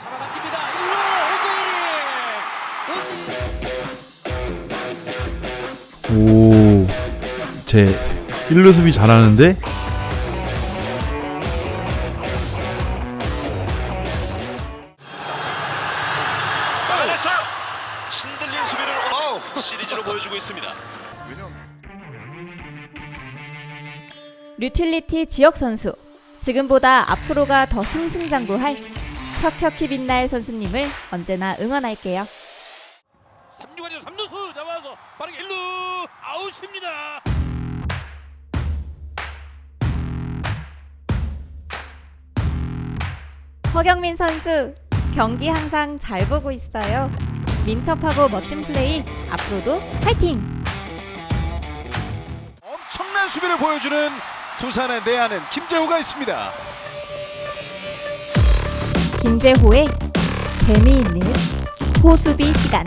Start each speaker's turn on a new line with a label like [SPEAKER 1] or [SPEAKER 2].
[SPEAKER 1] 잡아당깁니다. 1루 오재일.
[SPEAKER 2] 오, 제 1루 수비 잘하는데?
[SPEAKER 3] 막아냈어요. 신들린 수비를 오늘 시리즈로 보여주고 있습니다.
[SPEAKER 4] 류틸리티 지역 선수. 지금보다 앞으로가 더 승승장구할 혁혁히 빛날 선수님을 언제나 응원할게요.
[SPEAKER 1] 3루간이죠. 3루수 잡아서 빠르게 1루 아웃입니다.
[SPEAKER 4] 허경민 선수 경기 항상 잘 보고 있어요. 민첩하고 멋진 플레이 앞으로도 파이팅!
[SPEAKER 5] 엄청난 수비를 보여주는 두산의 내야는 김재호가 있습니다.
[SPEAKER 4] 김재호의 재미있는 호수비 시간.